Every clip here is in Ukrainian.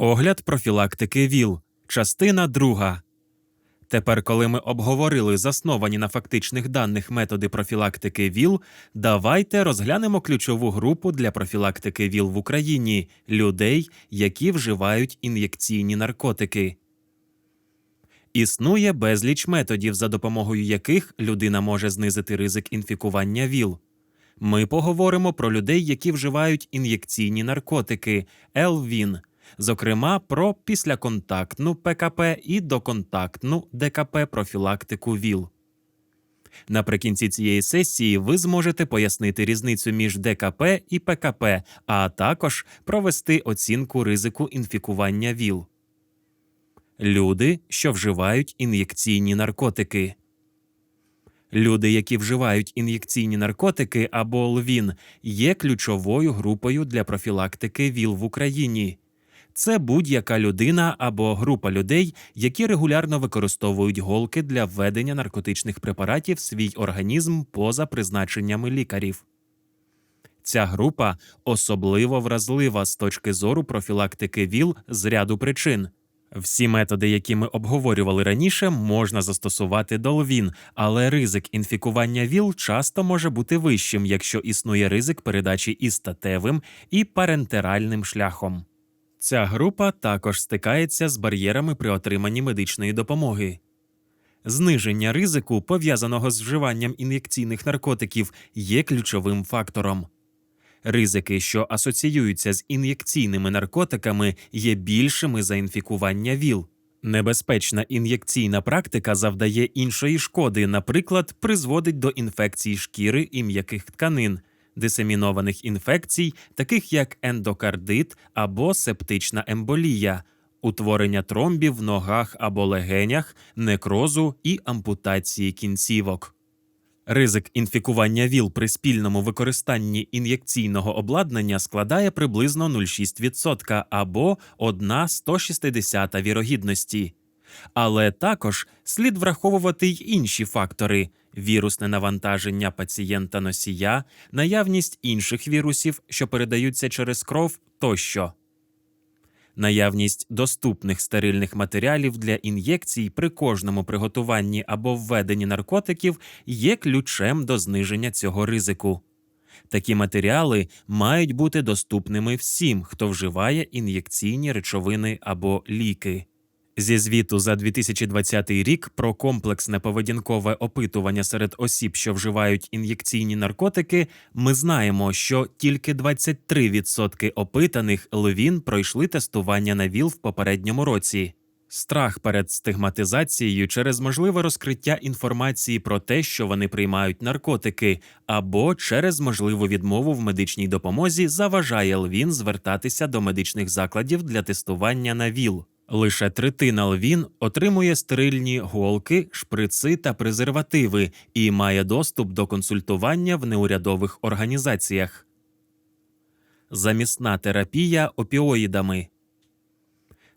Огляд профілактики ВІЛ. Частина 2. Тепер, коли ми обговорили засновані на фактичних даних методи профілактики ВІЛ, давайте розглянемо ключову групу для профілактики ВІЛ в Україні людей, які вживають ін'єкційні наркотики. Існує безліч методів, за допомогою яких людина може знизити ризик інфікування ВІЛ. Ми поговоримо про людей, які вживають ін'єкційні наркотики ЕЛВІН, зокрема про післяконтактну ПКП і доконтактну ДКП профілактику ВІЛ. Наприкінці цієї сесії ви зможете пояснити різницю між ДКП і ПКП, а також провести оцінку ризику інфікування ВІЛ. Люди, що вживають ін'єкційні наркотики. Люди, які вживають ін'єкційні наркотики або ЛВІН, є ключовою групою для профілактики ВІЛ в Україні. Це будь-яка людина або група людей, які регулярно використовують голки для введення наркотичних препаратів в свій організм поза призначеннями лікарів. Ця група особливо вразлива з точки зору профілактики ВІЛ з ряду причин. Всі методи, які ми обговорювали раніше, можна застосувати до ЛВІН, але ризик інфікування ВІЛ часто може бути вищим, якщо існує ризик передачі і статевим, і парентеральним шляхом. Ця група також стикається з бар'єрами при отриманні медичної допомоги. Зниження ризику, пов'язаного з вживанням ін'єкційних наркотиків, є ключовим фактором. Ризики, що асоціюються з ін'єкційними наркотиками, є більшими за інфікування ВІЛ. Небезпечна ін'єкційна практика завдає іншої шкоди, наприклад, призводить до інфекцій шкіри і м'яких тканин, дисемінованих інфекцій, таких як ендокардит або септична емболія, утворення тромбів в ногах або легенях, некрозу і ампутації кінцівок. Ризик інфікування ВІЛ при спільному використанні ін'єкційного обладнання складає приблизно 0,6% або 1 160 вірогідності. Але також слід враховувати й інші фактори: вірусне навантаження пацієнта носія, наявність інших вірусів, що передаються через кров тощо. Наявність доступних стерильних матеріалів для ін'єкцій при кожному приготуванні або введенні наркотиків є ключем до зниження цього ризику. Такі матеріали мають бути доступними всім, хто вживає ін'єкційні речовини або ліки. Зі звіту за 2020 рік про комплексне поведінкове опитування серед осіб, що вживають ін'єкційні наркотики, ми знаємо, що тільки 23% опитаних левін пройшли тестування на ВІЛ в попередньому році. Страх перед стигматизацією через можливе розкриття інформації про те, що вони приймають наркотики, або через можливу відмову в медичній допомозі заважає лвін звертатися до медичних закладів для тестування на ВІЛ. Лише третина лвін отримує стерильні голки, шприци та презервативи і має доступ до консультування в неурядових організаціях. Замісна терапія опіоїдами.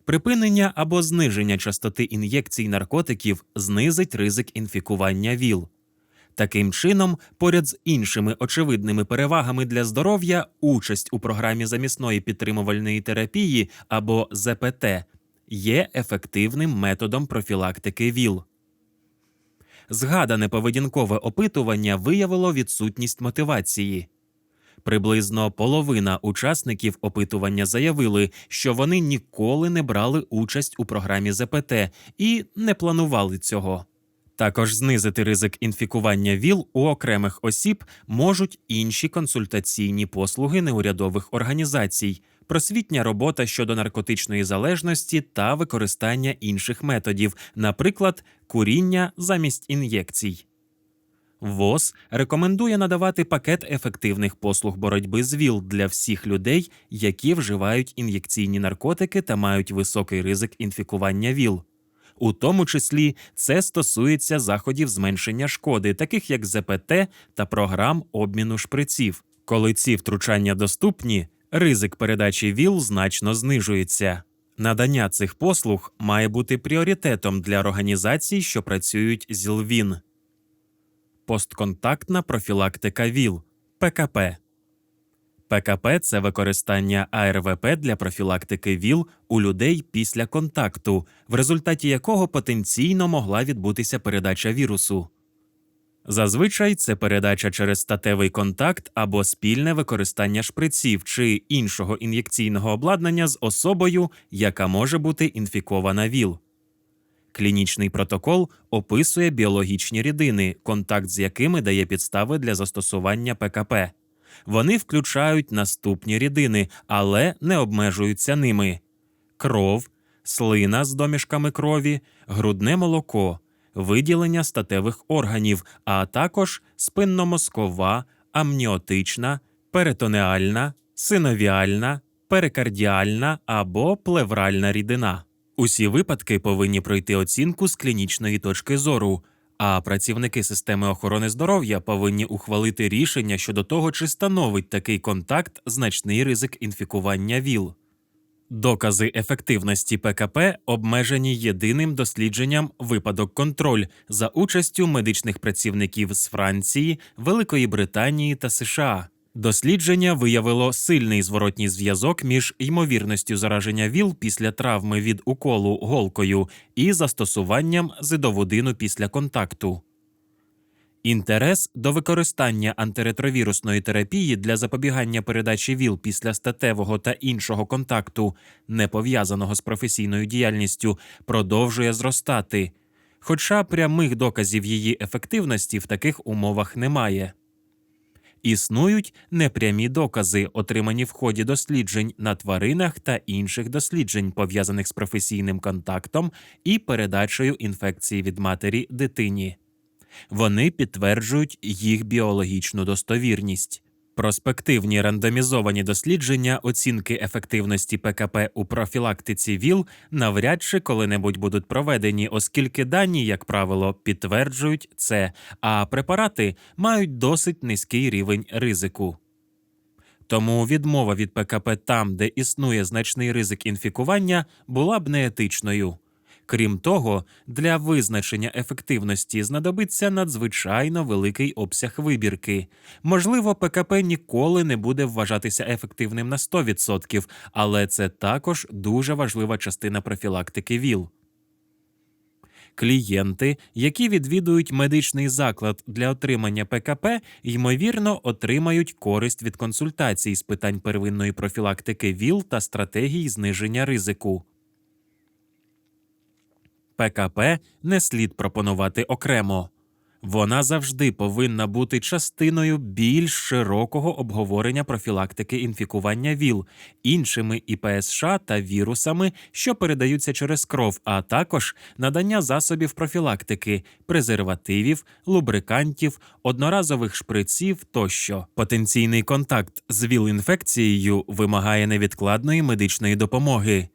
Припинення або зниження частоти ін'єкцій наркотиків знизить ризик інфікування ВІЛ. Таким чином, поряд з іншими очевидними перевагами для здоров'я, участь у програмі замісної підтримувальної терапії або ЗПТ є ефективним методом профілактики ВІЛ. Згадане поведінкове опитування виявило відсутність мотивації. Приблизно половина учасників опитування заявили, що вони ніколи не брали участь у програмі ЗПТ і не планували цього. Також знизити ризик інфікування ВІЛ у окремих осіб можуть інші консультаційні послуги неурядових організацій, просвітня робота щодо наркотичної залежності та використання інших методів, наприклад, куріння замість ін'єкцій. ВОЗ рекомендує надавати пакет ефективних послуг боротьби з ВІЛ для всіх людей, які вживають ін'єкційні наркотики та мають високий ризик інфікування ВІЛ. У тому числі це стосується заходів зменшення шкоди, таких як ЗПТ та програм обміну шприців. Коли ці втручання доступні, ризик передачі ВІЛ значно знижується. Надання цих послуг має бути пріоритетом для організацій, що працюють з ЛВІН. Постконтактна профілактика ВІЛ ПКП. ПКП це використання АРВП для профілактики ВІЛ у людей після контакту, в результаті якого потенційно могла відбутися передача вірусу. Зазвичай це передача через статевий контакт або спільне використання шприців чи іншого ін'єкційного обладнання з особою, яка може бути інфікована ВІЛ. Клінічний протокол описує біологічні рідини, контакт з якими дає підстави для застосування ПКП. Вони включають наступні рідини, але не обмежуються ними: кров, слина з домішками крові, грудне молоко, виділення статевих органів, а також спинномозкова, амніотична, перитонеальна, синовіальна, перикардіальна або плевральна рідина. Усі випадки повинні пройти оцінку з клінічної точки зору, а працівники системи охорони здоров'я повинні ухвалити рішення щодо того, чи становить такий контакт значний ризик інфікування ВІЛ. Докази ефективності ПКП обмежені єдиним дослідженням випадок контроль за участю медичних працівників з Франції, Великої Британії та США. Дослідження виявило сильний зворотній зв'язок між ймовірністю зараження ВІЛ після травми від уколу голкою і застосуванням зидовудину після контакту. Інтерес до використання антиретровірусної терапії для запобігання передачі ВІЛ після статевого та іншого контакту, не пов'язаного з професійною діяльністю, продовжує зростати, хоча прямих доказів її ефективності в таких умовах немає. Існують непрямі докази, отримані в ході досліджень на тваринах та інших досліджень, пов'язаних з професійним контактом і передачею інфекції від матері дитині. Вони підтверджують їх біологічну достовірність. Проспективні рандомізовані дослідження оцінки ефективності ПКП у профілактиці ВІЛ навряд чи коли-небудь будуть проведені, оскільки дані, як правило, підтверджують це, а препарати мають досить низький рівень ризику. Тому відмова від ПКП там, де існує значний ризик інфікування, була б неетичною. Крім того, для визначення ефективності знадобиться надзвичайно великий обсяг вибірки. Можливо, ПКП ніколи не буде вважатися ефективним на 100%, але це також дуже важлива частина профілактики ВІЛ. Клієнти, які відвідують медичний заклад для отримання ПКП, ймовірно, отримають користь від консультацій з питань первинної профілактики ВІЛ та стратегій зниження ризику. ПКП не слід пропонувати окремо. Вона завжди повинна бути частиною більш широкого обговорення профілактики інфікування ВІЛ, іншими ІПСШ та вірусами, що передаються через кров, а також надання засобів профілактики, презервативів, лубрикантів, одноразових шприців тощо. Потенційний контакт з ВІЛ-інфекцією вимагає невідкладної медичної допомоги.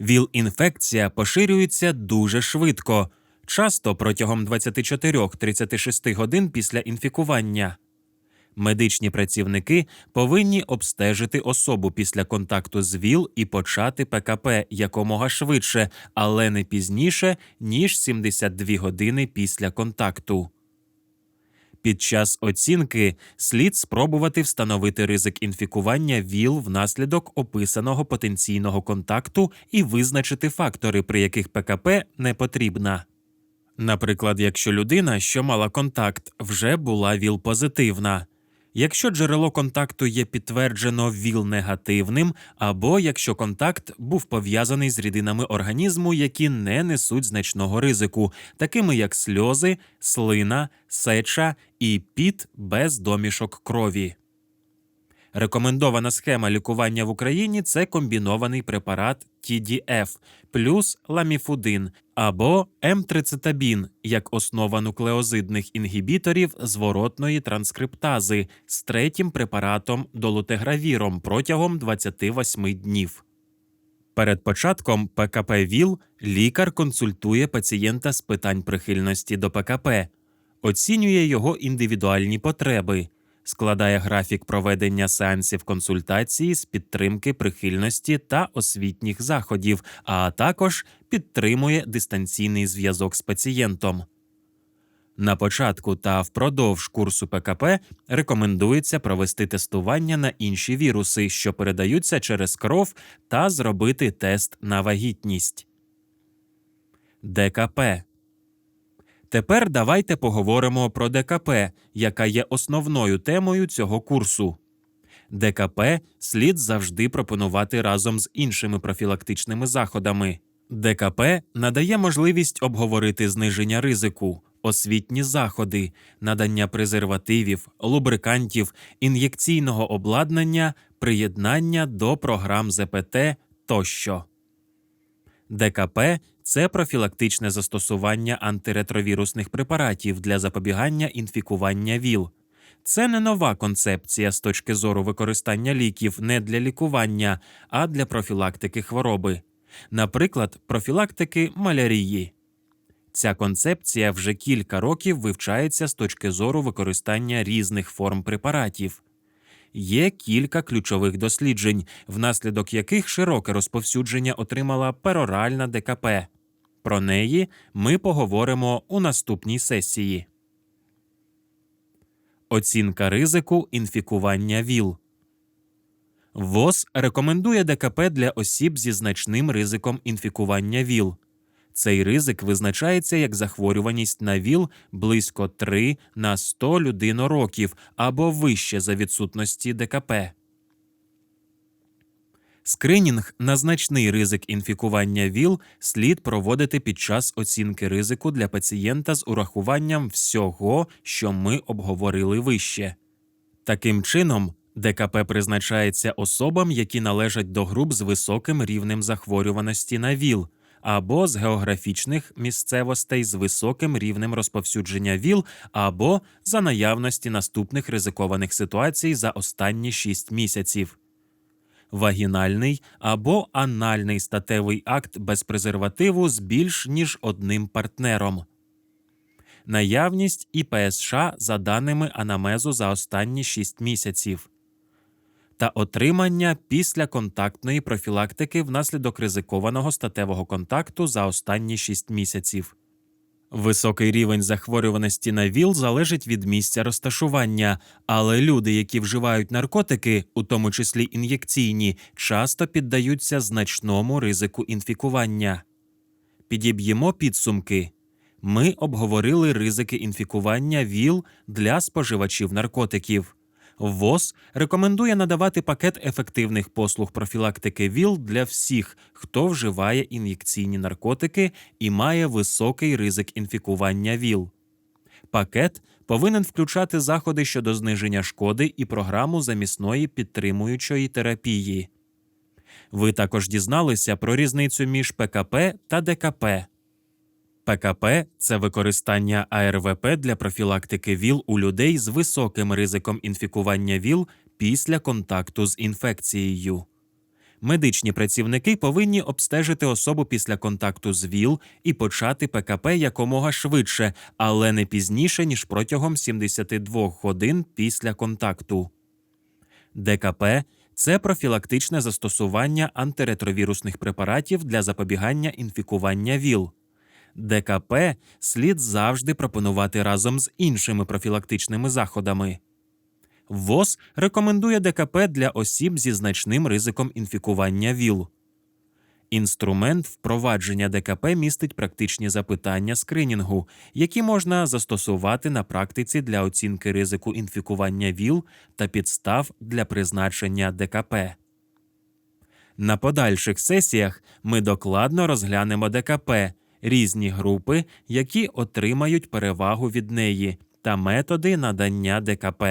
ВІЛ-інфекція поширюється дуже швидко, часто протягом 24-36 годин після інфікування. Медичні працівники повинні обстежити особу після контакту з ВІЛ і почати ПКП якомога швидше, але не пізніше ніж 72 години після контакту. Під час оцінки слід спробувати встановити ризик інфікування ВІЛ внаслідок описаного потенційного контакту і визначити фактори, при яких ПКП не потрібна. Наприклад, якщо людина, що мала контакт, вже була ВІЛ-позитивна, якщо джерело контакту є підтверджено ВІЛ-негативним, або якщо контакт був пов'язаний з рідинами організму, які не несуть значного ризику, такими як сльози, слина, сеча і піт без домішок крові. Рекомендована схема лікування в Україні це комбінований препарат TDF плюс ламіфудин або М-трицетабін як основа нуклеозидних інгібіторів зворотної транскриптази з третім препаратом долутегравіром протягом 28 днів. Перед початком ПКП ВІЛ лікар консультує пацієнта з питань прихильності до ПКП, оцінює його індивідуальні потреби складає графік проведення сеансів консультації з підтримки прихильності та освітніх заходів, а також підтримує дистанційний зв'язок з пацієнтом. На початку та впродовж курсу ПКП рекомендується провести тестування на інші віруси, що передаються через кров, та зробити тест на вагітність. ДКП Тепер давайте поговоримо про ДКП, яка є основною темою цього курсу. ДКП слід завжди пропонувати разом з іншими профілактичними заходами. ДКП надає можливість обговорити зниження ризику, освітні заходи, надання презервативів, лубрикантів, ін'єкційного обладнання, приєднання до програм ЗПТ тощо. ДКП це профілактичне застосування антиретровірусних препаратів для запобігання інфікування ВІЛ. Це не нова концепція з точки зору використання ліків не для лікування, а для профілактики хвороби, наприклад, профілактики малярії. Ця концепція вже кілька років вивчається з точки зору використання різних форм препаратів. Є кілька ключових досліджень, внаслідок яких широке розповсюдження отримала пероральна ДКП. Про неї ми поговоримо у наступній сесії. Оцінка ризику інфікування ВІЛ. ВОЗ рекомендує ДКП для осіб зі значним ризиком інфікування ВІЛ. Цей ризик визначається як захворюваність на ВІЛ близько 3 на 100 людинороків або вище за відсутності ДКП. Скринінг на значний ризик інфікування ВІЛ слід проводити під час оцінки ризику для пацієнта з урахуванням всього, що ми обговорили вище. Таким чином, ДКП призначається особам, які належать до груп з високим рівнем захворюваності на ВІЛ або з географічних місцевостей з високим рівнем розповсюдження ВІЛ, або за наявності наступних ризикованих ситуацій за останні 6 місяців. Вагінальний або анальний статевий акт без презервативу з більш ніж одним партнером, наявність ІПСШ за даними анамезу за останні 6 місяців, та отримання післяконтактної профілактики внаслідок ризикованого статевого контакту за останні 6 місяців. Високий рівень захворюваності на ВІЛ залежить від місця розташування, але люди, які вживають наркотики, у тому числі ін'єкційні, часто піддаються значному ризику інфікування. Підіб'ємо підсумки. Ми обговорили ризики інфікування ВІЛ для споживачів наркотиків. ВОЗ рекомендує надавати пакет ефективних послуг профілактики ВІЛ для всіх, хто вживає ін'єкційні наркотики і має високий ризик інфікування ВІЛ. Пакет повинен включати заходи щодо зниження шкоди і програму замісної підтримуючої терапії. Ви також дізналися про різницю між ПКП та ДКП. ПКП це використання АРВП для профілактики ВІЛ у людей з високим ризиком інфікування ВІЛ після контакту з інфекцією. Медичні працівники повинні обстежити особу після контакту з ВІЛ і почати ПКП якомога швидше, але не пізніше ніж протягом 72 годин після контакту. ДКП це профілактичне застосування антиретровірусних препаратів для запобігання інфікування ВІЛ. ДКП слід завжди пропонувати разом з іншими профілактичними заходами. ВОЗ рекомендує ДКП для осіб зі значним ризиком інфікування ВІЛ. Інструмент впровадження ДКП містить практичні запитання скринінгу, які можна застосувати на практиці для оцінки ризику інфікування ВІЛ та підстав для призначення ДКП. На подальших сесіях ми докладно розглянемо ДКП, різні групи, які отримають перевагу від неї, та методи надання ДКП.